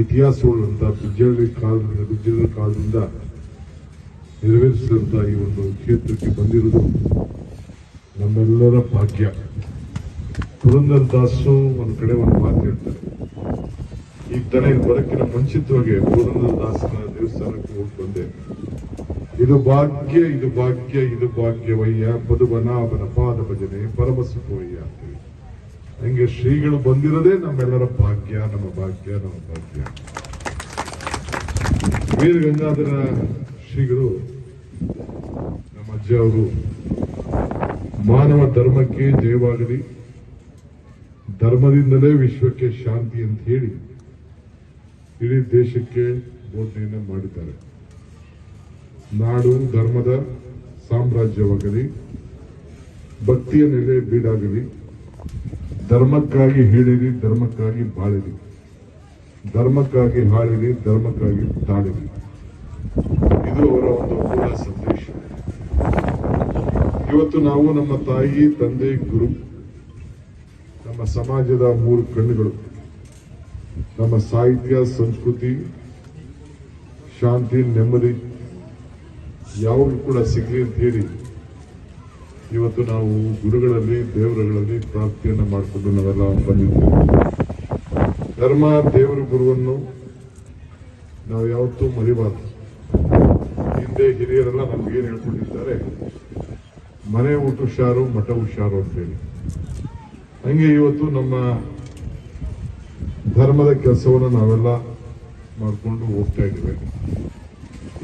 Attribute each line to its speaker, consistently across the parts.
Speaker 1: ಇತಿಹಾಸವುಳ್ಳಂಥ ಬಿಜ್ಜಳ್ಳಿ ಕಾಲದಿಂದ ಬಿಜ್ಜಳ್ಳಿ ಕಾಲದಿಂದ ನೆರವೇರಿಸಿದಂಥ ಈ ಒಂದು ಕ್ಷೇತ್ರಕ್ಕೆ ಬಂದಿರುವುದು ನಮ್ಮೆಲ್ಲರ ಭಾಗ್ಯ. ಪುರಂದರ್ ದಾಸು ಒಂದು ಕಡೆ ಒಂದು ಮಾತು ಹೇಳ್ತಾರೆ. ಈಗ ತಾನೇ ಬರಕ್ಕಿನ ಮುಂಚಿತವಾಗಿ ಪುರಂದರ ದಾಸನ ದೇವಸ್ಥಾನಕ್ಕೆ ಹೋಗಿ ಬಂದೆ. ಇದು ಭಾಗ್ಯ ಇದು ಭಾಗ್ಯ, ಇದು ಭಾಗ್ಯವಯ್ಯ. ಪದುವನಾಭನ ಪಾದ ಭಜನೆ ಪರಮ ಅಂತೇಳಿ. ಹಂಗೆ ಶ್ರೀಗಳು ಬಂದಿರೋದೇ ನಮ್ಮೆಲ್ಲರ ಭಾಗ್ಯ, ನಮ್ಮ ಭಾಗ್ಯ ನಮ್ಮ ಭಾಗ್ಯ. ವೀರ ಗಂಗಾಧರ ಶ್ರೀಗಳು, ನಮ್ಮ ಅಜ್ಜ ಅವರು, ಮಾನವ ಧರ್ಮಕ್ಕೆ ಜಯವಾಗಲಿ, ಧರ್ಮದಿಂದಲೇ ವಿಶ್ವಕ್ಕೆ ಶಾಂತಿ ಅಂತ ಹೇಳಿ ಇಡೀ ದೇಶಕ್ಕೆ ಬೋಧನೆಯನ್ನು ಮಾಡಿದ್ದಾರೆ. ನಾಡು ಧರ್ಮದ ಸಾಮ್ರಾಜ್ಯವಾಗಲಿ, ಭಕ್ತಿಯ ನೆಲೆ ಬೀಡಾಗಲಿ ಧರ್ಮಕ್ಕಾಗಿ ಹೇಳಿರಿ, ಧರ್ಮಕ್ಕಾಗಿ ಬಾಳಿರಿ. ಧರ್ಮಕ್ಕಾಗಿ ಹಾಳಿರಿ, ಧರ್ಮಕ್ಕಾಗಿ ತಾಳಿರಿ. ಇದು ಅವರ ಒಂದು ಮೂಲ ಸಂದೇಶ. ಇವತ್ತು ನಾವು ನಮ್ಮ ತಾಯಿ, ತಂದೆ, ಗುರು, ನಮ್ಮ ಸಮಾಜದ ಮೂರು ಕಣ್ಣುಗಳು. ನಮ್ಮ ಸಾಹಿತ್ಯ, ಸಂಸ್ಕೃತಿ, ಶಾಂತಿ, ನೆಮ್ಮದಿ ಯಾವಾಗ ಕೂಡ ಸಿಗಲಿ ಅಂತ ಹೇಳಿ ಇವತ್ತು ನಾವು ಗುರುಗಳಲ್ಲಿ, ದೇವರುಗಳಲ್ಲಿ ಪ್ರಾರ್ಥನೆಯನ್ನ ಮಾಡಿಕೊಂಡು ನಾವೆಲ್ಲ ಬಂದಿದ್ದೇವೆ. ಧರ್ಮ, ದೇವರು, ಗುರುವನ್ನು ನಾವು ಯಾವತ್ತೂ ಮರಿಬಾರ್ದು. ಹಿಂದೆ ಹಿರಿಯರೆಲ್ಲ ನಮ್ಗೆ ಏನು ಹೇಳ್ಕೊಂಡಿದ್ದಾರೆ ಮನೆ ಊಟ ಹುಷಾರು ಮಠ ಹುಷಾರು ಅಂತ ಹೇಳಿ ಹಂಗೆ ಇವತ್ತು ನಮ್ಮ ಧರ್ಮದ ಕೆಲಸವನ್ನು ನಾವೆಲ್ಲ ಮಾಡಿಕೊಂಡು ಹೋಗ್ತಾ ಇದ್ದೇವೆ.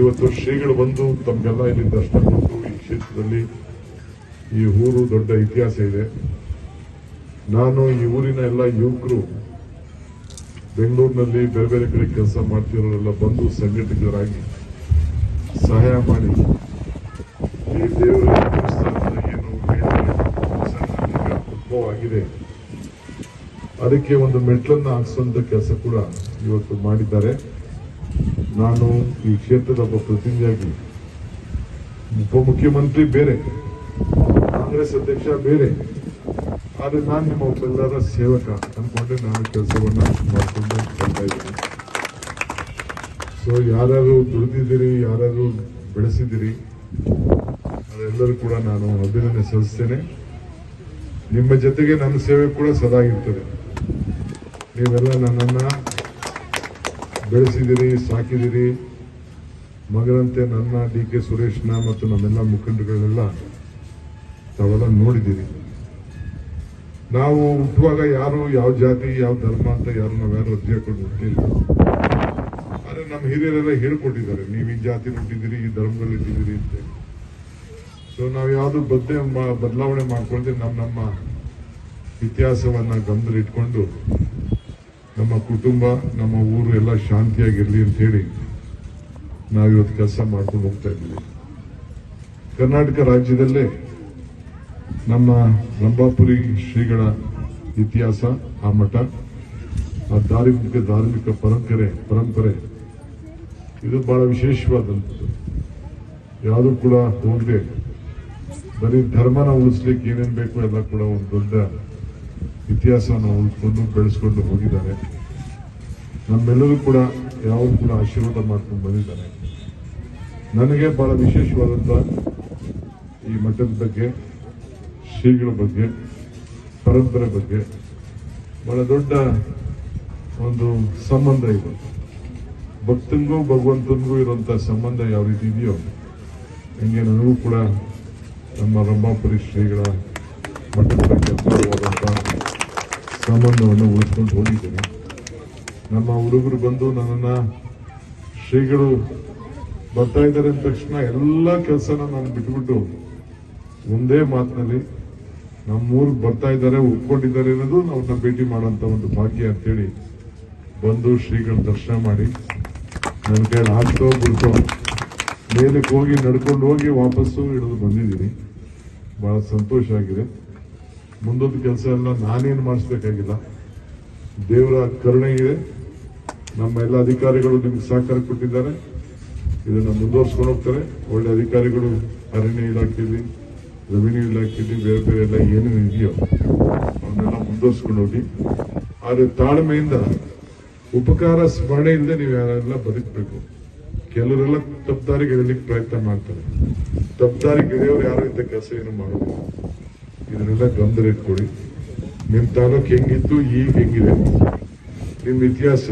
Speaker 1: ಇವತ್ತು ಶ್ರೀಗಳು ಬಂದು ತಮಗೆಲ್ಲ ಇಲ್ಲಿ ದರ್ಶನ ಕೊಟ್ಟು ಈ ಕ್ಷೇತ್ರದಲ್ಲಿ ಈ ಊರು ದೊಡ್ಡ ಇತಿಹಾಸ ಇದೆ. ನಾನು ಈ ಊರಿನ ಎಲ್ಲ ಯುವಕರು ಬೆಂಗಳೂರಿನಲ್ಲಿ ಬೇರೆ ಬೇರೆ ಕಡೆ ಕೆಲಸ ಮಾಡ್ತಿರೋರೆಲ್ಲ ಬಂದು ಸಂಘಟಕರಾಗಿ ಸಹಾಯ ಮಾಡಿ. ಈ ದೇವರ ಏನು ಉದ್ಭವ ಆಗಿದೆ ಅದಕ್ಕೆ ಒಂದು ಮೆಟ್ಲನ್ನು ಹಾಕ್ಸುವಂತ ಕೆಲಸ ಕೂಡ ಇವತ್ತು ಮಾಡಿದ್ದಾರೆ. ನಾನು ಈ ಕ್ಷೇತ್ರದ ಒಬ್ಬ ಪ್ರತಿನಿಧಿಯಾಗಿ, ಉಪಮುಖ್ಯಮಂತ್ರಿ ಬೇರೆ. ಕಾಂಗ್ರೆಸ್ ಅಧ್ಯಕ್ಷ ಬೇರೆ. ಆದರೆ ನಾನು ನಿಮ್ಮ ಒಬ್ಬೆಲ್ಲರ ಸೇವಕ. ಅಂದ್ಕೊಂಡೆ ನಾನು ಕೆಲಸವನ್ನು ಮಾಡಿಕೊಂಡು ಬರ್ತಾ ಇದ್ದೀನಿ. ಸೊ ಯಾರು ದುಡಿದಿದ್ದೀರಿ ಯಾರು ಬೆಳೆಸಿದ್ದೀರಿ, ಅದೆಲ್ಲರೂ ಕೂಡ ನಾನು ಅಭಿನಂದನೆ ಸಲ್ಲಿಸ್ತೇನೆ. ನಿಮ್ಮ ಜೊತೆಗೆ ನನ್ನ ಸೇವೆ ಕೂಡ ಸದಾ ಇರ್ತದೆ ನೀವೆಲ್ಲ ನನ್ನನ್ನು ಬೆಳೆಸಿದಿರಿ ಸಾಕಿದಿರಿ ಮಗನಂತೆ ನನ್ನ ಡಿ ಕೆ ಸುರೇಶ್ನ ಮತ್ತು ನಮ್ಮೆಲ್ಲ ಮುಖಂಡಗಳನ್ನೆಲ್ಲ ತಾವೆಲ್ಲ ನೋಡಿದ್ದೀರಿ. ನಾವು ಹುಟ್ಟುವಾಗ ಯಾರು, ಯಾವ ಜಾತಿ, ಯಾವ ಧರ್ಮ ಅಂತ ಯಾರು ನಾವ್ಯಾರು ಅರ್ಜಿ ಹಾಕೊಂಡು ಹುಟ್ಟಿಲ್ಲ ಆದ್ರೆ ನಮ್ಮ ಹಿರಿಯರೆಲ್ಲ ಹೇಳ್ಕೊಟ್ಟಿದ್ದಾರೆ, ನೀವು ಈ ಜಾತಿ ಹುಟ್ಟಿದ್ದೀರಿ, ಈ ಧರ್ಮದಲ್ಲಿ ಇಟ್ಟಿದ್ದೀರಿ ಅಂತ. ಸೊ ನಾವು ಯಾವುದು ಬದ್ದೆ ಬದಲಾವಣೆ ಮಾಡ್ಕೊಳ್ದೆ ನಮ್ಮ ನಮ್ಮ ಇತಿಹಾಸವನ್ನ ಗಮನದಲ್ಲಿ ಇಟ್ಕೊಂಡು ನಮ್ಮ ಕುಟುಂಬ, ನಮ್ಮ ಊರು ಎಲ್ಲ ಶಾಂತಿಯಾಗಿರಲಿ ಅಂತ ಹೇಳಿ ನಾವು ಇವತ್ತು ಕೆಲಸ ಮಾಡ್ಕೊಂಡು ಹೋಗ್ತಾ ಇದ್ದೀವಿ. ಕರ್ನಾಟಕ ರಾಜ್ಯದಲ್ಲೇ ನಮ್ಮ ರಂಭಾಪುರಿ ಶ್ರೀಗಳ ಇತಿಹಾಸ, ಆ ಮಠ, ಆ ಧಾರ್ಮಿಕ ಧಾರ್ಮಿಕ ಪರಂಪರೆ ಪರಂಪರೆ. ಇದು ಬಹಳ ವಿಶೇಷವಾದಂಥದ್ದು. ಯಾವುದೂ ಕೂಡ ಹೋಗದೆ ಬರೀ ಧರ್ಮನ ಉಳಿಸ್ಲಿಕ್ಕೆ ಏನೇನು ಬೇಕು ಎಲ್ಲ ಕೂಡ ಒಂದು ದೊಡ್ಡ ಇತಿಹಾಸವನ್ನು ಉಳಿಸ್ಕೊಂಡು ಬೆಳೆಸ್ಕೊಂಡು ಹೋಗಿದ್ದಾರೆ. ನಮ್ಮೆಲ್ಲರೂ ಕೂಡ ಯಾವ ಕೂಡ ಆಶೀರ್ವಾದ ಮಾಡ್ಕೊಂಡು ಬಂದಿದ್ದಾರೆ. ನನಗೆ ಬಹಳ ವಿಶೇಷವಾದಂಥ ಈ ಮಠದ ಬಗ್ಗೆ ಶ್ರೀಗಳ ಬಗ್ಗೆ, ಪರಂಪರೆ ಬಗ್ಗೆ ಬಹಳ ದೊಡ್ಡ ಒಂದು ಸಂಬಂಧ ಇದೆ. ಭಕ್ತನಿಗೂ ಭಗವಂತನಿಗೂ ಇರುವಂಥ ಸಂಬಂಧ ಯಾವ ರೀತಿ ಇದೆಯೋ, ಹಂಗೆ ನನಗೂ ಕೂಡ ನಮ್ಮ ರಂಭಾಪುರಿ ಶ್ರೀಗಳ ಮಠದ ಸಂಬಂಧವನ್ನು ಉಳಿಸ್ಕೊಂಡು ಹೋಗಿದ್ದೇನೆ. ನಮ್ಮ ಹುಡುಗರು ಬಂದು ನನ್ನನ್ನು ಶ್ರೀಗಳು ಬರ್ತಾ ಇದ್ದಾರೆ ಅಂದ ತಕ್ಷಣ ಎಲ್ಲ ಕೆಲಸನ ನಾನು ಬಿಟ್ಬಿಟ್ಟು ಒಂದೇ ಮಾತಿನಲ್ಲಿ ನಮ್ಮೂರಿಗೆ ಬರ್ತಾ ಇದ್ದಾರೆ ಒಪ್ಕೊಂಡಿದ್ದಾರೆ ಅನ್ನೋದು ಅವ್ರನ್ನ ಭೇಟಿ ಮಾಡೋಂಥ ಒಂದು ಭಾಗ್ಯ ಅಂತೇಳಿ ಬಂದು ಶ್ರೀಗಳ ದರ್ಶನ ಮಾಡಿ. ನನ್ನ ಕೈಯಲ್ಲಿ ಆಗ್ತೋ ಬಿಡ್ತೋ ಮೇಲಕ್ಕೆ ಹೋಗಿ ನಡ್ಕೊಂಡು ಹೋಗಿ ವಾಪಸ್ಸು ಹಿಡಿದು ಬಂದಿದ್ದೀನಿ. ಬಹಳ ಸಂತೋಷ ಆಗಿದೆ. ಮುಂದೊಂದು ಕೆಲಸ ಎಲ್ಲ ನಾನೇನು ಮಾಡಿಸ್ಬೇಕಾಗಿಲ್ಲ. ದೇವರ ಕರುಣೆ ಇದೆ. ನಮ್ಮ ಎಲ್ಲ ಅಧಿಕಾರಿಗಳು ನಿಮ್ಗೆ ಸಹಕಾರ ಕೊಟ್ಟಿದ್ದಾರೆ. ಇದನ್ನು ಮುಂದುವರ್ಸ್ಕೊಂಡು ಹೋಗ್ತಾರೆ. ಒಳ್ಳೆ ಅಧಿಕಾರಿಗಳು ಅರಣ್ಯ ಇಲಾಖೆಯಲ್ಲಿ ರೆವಿನ್ಯೂ ಇಲಾಖೆಯಲ್ಲಿ ಬೇರೆ ಬೇರೆ ಎಲ್ಲ ಏನು ಇದೆಯೋ ಅವನ್ನೆಲ್ಲ ಮುಂದುವರ್ಸ್ಕೊಂಡು ಹೋಗಿ. ಆದರೆ ತಾಳ್ಮೆಯಿಂದ, ಉಪಕಾರ, ಸ್ಮರಣೆಯಿಂದ ನೀವು ಯಾರೆಲ್ಲ ಬದುಕಬೇಕು. ಕೆಲವರೆಲ್ಲ ತಪ್ಪದಾರಿಗೆ ಎಳಿಲಿಕ್ಕೆ ಪ್ರಯತ್ನ ಮಾಡ್ತಾರೆ. ತಪ್ಪದಾರಿಗೆ ಎಳೆಯೋರು ಯಾರು ಇಂಥ ಕೆಲಸ ಏನು ಮಾಡೋದು ಇದನ್ನೆಲ್ಲ ಗಮನ ಇಟ್ಕೊಳ್ಳಿ. ನಿಮ್ಮ ತಾಲೂಕು ಹೆಂಗಿತ್ತು, ಈಗ ಹೆಂಗಿದೆ? ನಿಮ್ಮ ಇತಿಹಾಸ.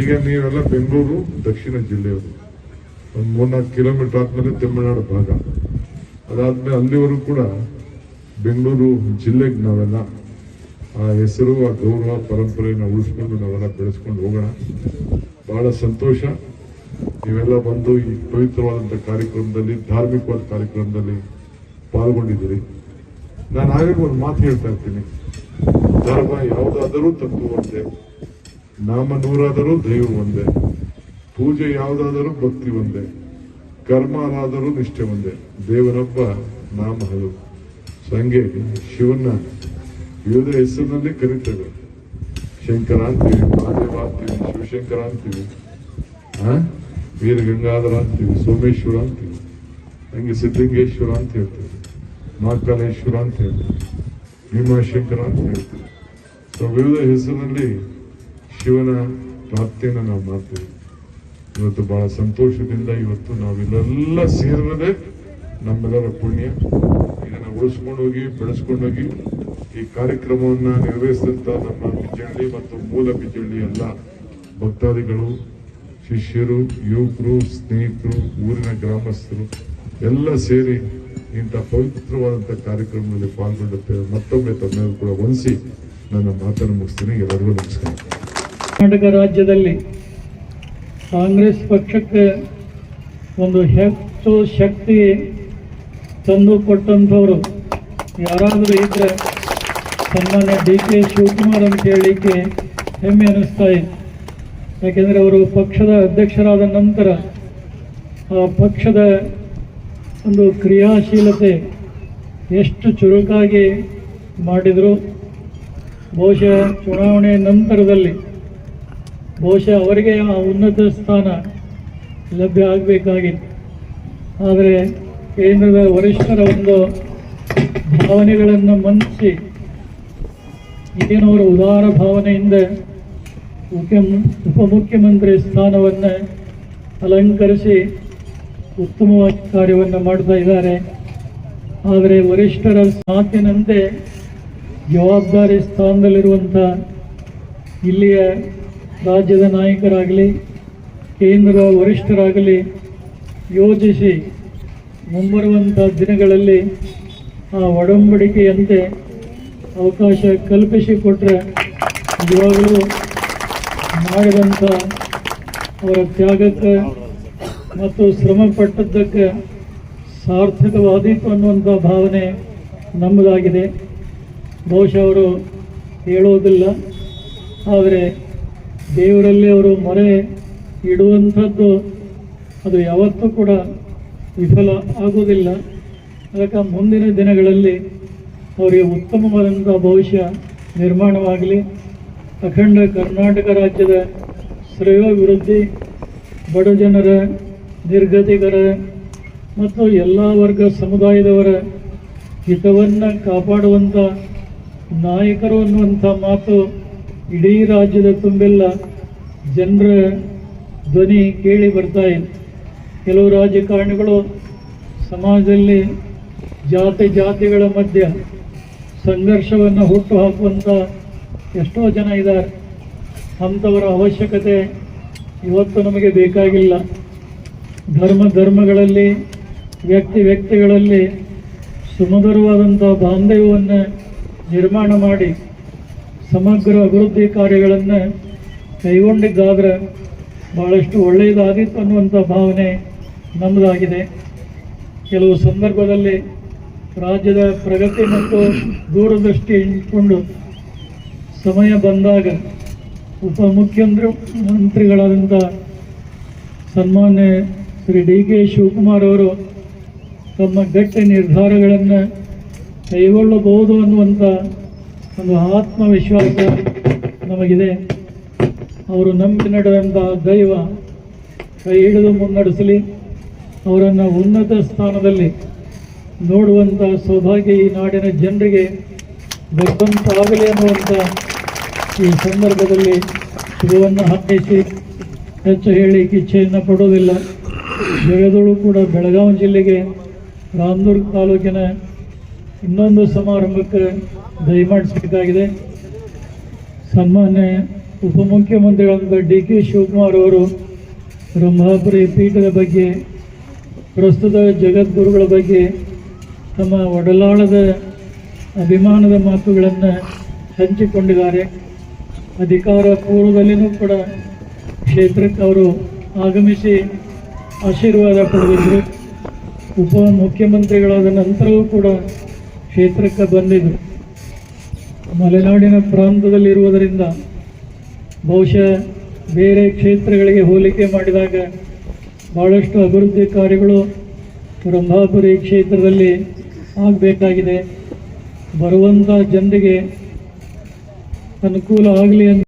Speaker 1: ಈಗ ನೀವೆಲ್ಲ ಬೆಂಗಳೂರು, ದಕ್ಷಿಣ ಜಿಲ್ಲೆಯವರು. ಒಂದು ಮೂರ್ನಾಲ್ಕು ಕಿಲೋಮೀಟರ್ ಆದ್ಮೇಲೆ ತಮಿಳುನಾಡು ಭಾಗ. ಅದಾದ್ಮೇಲೆ ಅಲ್ಲಿವರೆಗೂ ಕೂಡ ಬೆಂಗಳೂರು ಜಿಲ್ಲೆಗೆ ನಾವೆಲ್ಲ ಆ ಹೆಸರು, ಆ ಗೌರವ ಪರಂಪರೆಯನ್ನು ಉಳಿಸ್ಕೊಂಡು ನಾವೆಲ್ಲ ಬೆಳೆಸ್ಕೊಂಡು ಹೋಗೋಣ. ಬಹಳ ಸಂತೋಷ. ನೀವೆಲ್ಲ ಬಂದು ಈ ಪವಿತ್ರವಾದಂಥ ಕಾರ್ಯಕ್ರಮದಲ್ಲಿ, ಧಾರ್ಮಿಕವಾದ ಕಾರ್ಯಕ್ರಮದಲ್ಲಿ ಪಾಲ್ಗೊಂಡಿದ್ದೀರಿ. ನಾನು ಹಾಗಾಗಿ ಒಂದು ಮಾತು ಹೇಳ್ತಾ ಇರ್ತೀನಿ. ಧರ್ಮ ಯಾವುದಾದರೂ ತತ್ವ ಒಂದೇ, ನಾಮ ನೂರಾದರೂ ದೈವ ಒಂದೇ, ಪೂಜೆ ಯಾವುದಾದರೂ ಭಕ್ತಿ ಒಂದೇ. ಕರ್ಮನಾದರೂ ನಿಷ್ಠೆ ಒಂದೇ. ದೇವರಪ್ಪ ನಾಮ ಹಲವು ಸಂಗೆ ಶಿವನ ವಿವಿಧ ಹೆಸರಿನಲ್ಲಿ ಕರೀತೇವೆ. ಶಂಕರ ಅಂತೀವಿ ಮಹಾದೇವ ಅಂತೀವಿ ಶಿವಶಂಕರ ಅಂತೀವಿ ವೀರ ವೀರಗಂಗಾಧರ ಅಂತೀವಿ ಸೋಮೇಶ್ವರ ಅಂತೀವಿ ಹಂಗೆ ಸಿದ್ಧಲಿಂಗೇಶ್ವರ ಅಂತ ಹೇಳ್ತೀವಿ. ಮಹಾಕಾಲೇಶ್ವರ ಅಂತ ಹೇಳ್ತೀವಿ. ಭೀಮಾಶಂಕರ ಅಂತ ಹೇಳ್ತೀವಿ. ಸೊ ವಿವಿಧ ಹೆಸರಿನಲ್ಲಿ ಶಿವನ ಪ್ರಾಪ್ತಿಯನ್ನು ನಾವು ಮಾಡ್ತೀವಿ. ಇವತ್ತು ಬಹಳ ಸಂತೋಷದಿಂದ ಇವತ್ತು ನಾವಿಲ್ಲೆಲ್ಲ ಸೇರಿರೋದೇ ನಮ್ಮೆಲ್ಲರ ಪುಣ್ಯ. ಇದನ್ನು ಉಳಿಸ್ಕೊಂಡೋಗಿ ಹೋಗಿ ಬೆಳೆಸ್ಕೊಂಡು ಹೋಗಿ ಈ ಕಾರ್ಯಕ್ರಮವನ್ನು ನೆರವೇರಿಸಿದಂಥ ನಮ್ಮ ಬಿಜಳ್ಳಿ ಮತ್ತು ಮೂಲ ಬಿಜಳ್ಳಿ ಎಲ್ಲ ಭಕ್ತಾದಿಗಳು, ಶಿಷ್ಯರು, ಯುವಕರು, ಸ್ನೇಹಿತರು, ಊರಿನ ಗ್ರಾಮಸ್ಥರು ಎಲ್ಲ ಸೇರಿ ಇಂಥ ಪವಿತ್ರವಾದಂಥ ಕಾರ್ಯಕ್ರಮದಲ್ಲಿ ಪಾಲ್ಗೊಂಡುತ್ತೇವೆ ಮತ್ತೊಮ್ಮೆ ತಮ್ಮೆಲ್ಲರೂ ಕೂಡ ವಂದಿಸಿ ನನ್ನ ಮಾತನ್ನು ಮುಗಿಸ್ತೀನಿ. ಎಲ್ಲರಿಗೂ ನಮಸ್ಕಾರ.
Speaker 2: ಕರ್ನಾಟಕ ರಾಜ್ಯದಲ್ಲಿ ಕಾಂಗ್ರೆಸ್ ಪಕ್ಷಕ್ಕೆ ಒಂದು ಹೆಚ್ಚು ಶಕ್ತಿ ತಂದು ಕೊಟ್ಟಂಥವ್ರು ಯಾರಾದರೂ ಇದ್ದರೆ ಸನ್ಮಾನ್ಯ ಡಿ ಕೆ ಶಿವಕುಮಾರ್ ಅಂತ ಹೇಳಲಿಕ್ಕೆ ಹೆಮ್ಮೆ ಅನ್ನಿಸ್ತಾ ಇದೆ. ಯಾಕೆಂದರೆ ಅವರು ಪಕ್ಷದ ಅಧ್ಯಕ್ಷರಾದ ನಂತರ ಆ ಪಕ್ಷದ ಒಂದು ಕ್ರಿಯಾಶೀಲತೆ ಎಷ್ಟು ಚುರುಕಾಗಿ ಮಾಡಿದರು. ಬಹುಶಃ ಚುನಾವಣೆ ನಂತರದಲ್ಲಿ ಬಹುಶಃ ಅವರಿಗೆ ಆ ಉನ್ನತ ಸ್ಥಾನ ಲಭ್ಯ ಆಗಬೇಕಾಗಿತ್ತು. ಆದರೆ ಕೇಂದ್ರದ ವರಿಷ್ಠರ ಒಂದು ಭಾವನೆಗಳನ್ನು ಮನ್ನಿಸಿ ಏನವರ ಉದಾರ ಭಾವನೆಯಿಂದ ಮುಖ್ಯ ಉಪಮುಖ್ಯಮಂತ್ರಿ ಸ್ಥಾನವನ್ನು ಅಲಂಕರಿಸಿ ಉತ್ತಮವಾಗಿ ಕಾರ್ಯವನ್ನು ಮಾಡ್ತಾ ಇದ್ದಾರೆ. ಆದರೆ ವರಿಷ್ಠರ ಮಾತಿನಂತೆ ಜವಾಬ್ದಾರಿ ಸ್ಥಾನದಲ್ಲಿರುವಂಥ ಇಲ್ಲಿಯ ರಾಜ್ಯದ ನಾಯಕರಾಗಲಿ ಕೇಂದ್ರ ವರಿಷ್ಠರಾಗಲಿ ಯೋಜಿಸಿ ಮುಂಬರುವಂಥ ದಿನಗಳಲ್ಲಿ ಆ ಒಡಂಬಡಿಕೆಯಂತೆ ಅವಕಾಶ ಕಲ್ಪಿಸಿಕೊಟ್ರೆ ನಿಜವಾಗಲೂ ಮಾಡಿದಂಥ ಅವರ ತ್ಯಾಗಕ್ಕೆ ಮತ್ತು ಶ್ರಮ ಪಟ್ಟದ್ದಕ್ಕೆ ಸಾರ್ಥಕವಾದೀತು ಅನ್ನುವಂಥ ಭಾವನೆ ನಮ್ಮದಾಗಿದೆ. ಬಹುಶಃ ಅವರು ಹೇಳೋದಿಲ್ಲ, ಆದರೆ ದೇವರಲ್ಲಿ ಅವರು ಮೊರೆ ಇಡುವಂಥದ್ದು ಅದು ಯಾವತ್ತೂ ಕೂಡ ವಿಫಲ ಆಗುವುದಿಲ್ಲ. ಅದಕ್ಕೆ ಮುಂದಿನ ದಿನಗಳಲ್ಲಿ ಅವರಿಗೆ ಉತ್ತಮವಾದಂಥ ಭವಿಷ್ಯ ನಿರ್ಮಾಣವಾಗಲಿ. ಅಖಂಡ ಕರ್ನಾಟಕ ರಾಜ್ಯದ ಶ್ರೇಯೋಭಿವೃದ್ಧಿ, ಬಡ ಜನರ ನಿರ್ಗತಿಕರ ಮತ್ತು ಎಲ್ಲ ವರ್ಗ ಸಮುದಾಯದವರ ಹಿತವನ್ನು ಕಾಪಾಡುವಂಥ ನಾಯಕರು ಅನ್ನುವಂಥ ಮಾತು ಇಡೀ ರಾಜ್ಯದ ತುಂಬೆಲ್ಲ ಜನರ ಧ್ವನಿ ಕೇಳಿ ಬರ್ತಾ ಇದೆ. ಕೆಲವು ರಾಜಕಾರಣಿಗಳು ಸಮಾಜದಲ್ಲಿ ಜಾತಿ ಜಾತಿಗಳ ಮಧ್ಯ ಸಂಘರ್ಷವನ್ನು ಹುಟ್ಟು ಹಾಕುವಂಥ ಎಷ್ಟೋ ಜನ ಇದ್ದಾರೆ. ಅಂಥವರ ಅವಶ್ಯಕತೆ ಇವತ್ತು ನಮಗೆ ಬೇಕಾಗಿಲ್ಲ. ಧರ್ಮ ಧರ್ಮಗಳಲ್ಲಿ, ವ್ಯಕ್ತಿ ವ್ಯಕ್ತಿಗಳಲ್ಲಿ ಸುಮಧುರವಾದಂಥ ಬಾಂಧವ್ಯವನ್ನು ನಿರ್ಮಾಣ ಮಾಡಿ ಸಮಗ್ರ ಅಭಿವೃದ್ಧಿ ಕಾರ್ಯಗಳನ್ನು ಕೈಗೊಂಡಿದ್ದಾದ್ರೆ ಬಹಳಷ್ಟು ಒಳ್ಳೆಯದಾದೀತು ಅನ್ನುವಂಥ ಭಾವನೆ ನಮ್ಮದಾಗಿದೆ ಕೆಲವು ಸಂದರ್ಭದಲ್ಲಿ ರಾಜ್ಯದ ಪ್ರಗತಿ ಮತ್ತು ದೂರದೃಷ್ಟಿ ಇಟ್ಕೊಂಡು ಸಮಯ ಬಂದಾಗ ಉಪಮುಖ್ಯಮಂತ್ರಿ ಮಂತ್ರಿಗಳಾದಂಥ ಸನ್ಮಾನ್ಯ ಶ್ರೀ ಡಿ ಕೆ ಶಿವಕುಮಾರ್ ಅವರು ತಮ್ಮ ಗಟ್ಟಿ ನಿರ್ಧಾರಗಳನ್ನು ಕೈಗೊಳ್ಳಬಹುದು ಅನ್ನುವಂಥ ಒಂದು ಆತ್ಮವಿಶ್ವಾಸ ನಮಗಿದೆ. ಅವರು ನಂಬಿ ನಡೆದಂತಹ ದೈವ ಕೈ ಹಿಡಿದು ಮುನ್ನಡೆಸಲಿ. ಅವರನ್ನು ಉನ್ನತ ಸ್ಥಾನದಲ್ಲಿ ನೋಡುವಂಥ ಸೌಭಾಗ್ಯ ಈ ನಾಡಿನ ಜನರಿಗೆ ಬರುವಂತಾಗಲಿ ಅನ್ನುವಂಥ ಈ ಸಂದರ್ಭದಲ್ಲಿ ಶುಭವನ್ನು ಹಾರೈಸಿ. ಹೆಚ್ಚು ಹೇಳಿ ಇಚ್ಛೆಯನ್ನು ಪಡೋದಿಲ್ಲ ಜಗದಳು ಕೂಡ ಬೆಳಗಾವಿ ಜಿಲ್ಲೆಗೆ ರಾಮದುರ್ಗ ತಾಲೂಕಿನ ಇನ್ನೊಂದು ಸಮಾರಂಭಕ್ಕೆ ದಯಮಾಡಿಸಬೇಕಾಗಿದೆ ಸನ್ಮಾನ್ಯ ಉಪಮುಖ್ಯಮಂತ್ರಿಗಳಾದ ಡಿ ಕೆ ಶಿವಕುಮಾರ್ ಅವರು ಬ್ರಹ್ಮಾಪುರಿ ಪೀಠದ ಬಗ್ಗೆ, ಪ್ರಸ್ತುತ ಜಗದ್ಗುರುಗಳ ಬಗ್ಗೆ, ತಮ್ಮ ಒಡಲಾಳದ ಅಭಿಮಾನದ ಮಾತುಗಳನ್ನು ಹಂಚಿಕೊಂಡಿದ್ದಾರೆ. ಅಧಿಕಾರ ಪೂರ್ವದಲ್ಲಿನೂ ಕೂಡ ಕ್ಷೇತ್ರಕ್ಕೆ ಅವರು ಆಗಮಿಸಿ ಆಶೀರ್ವಾದ ಪಡೆದಿದ್ದರು. ಉಪಮುಖ್ಯಮಂತ್ರಿಗಳಾದ ನಂತರವೂ ಕೂಡ ಕ್ಷೇತ್ರಕ್ಕೆ ಬಂದಿದ್ದರು ಮಲೆನಾಡಿನ ಪ್ರಾಂತದಲ್ಲಿರುವುದರಿಂದ ಬಹುಶಃ ಬೇರೆ ಕ್ಷೇತ್ರಗಳಿಗೆ ಹೋಲಿಕೆ ಮಾಡಿದಾಗ ಭಾಳಷ್ಟು ಅಭಿವೃದ್ಧಿ ಕಾರ್ಯಗಳು ಬ್ರಹ್ಮಾಪುರಿ ಕ್ಷೇತ್ರದಲ್ಲಿ ಆಗಬೇಕಾಗಿದೆ. ಬರುವಂಥ ಜನರಿಗೆ ಅನುಕೂಲ ಆಗಲಿ ಅಂತ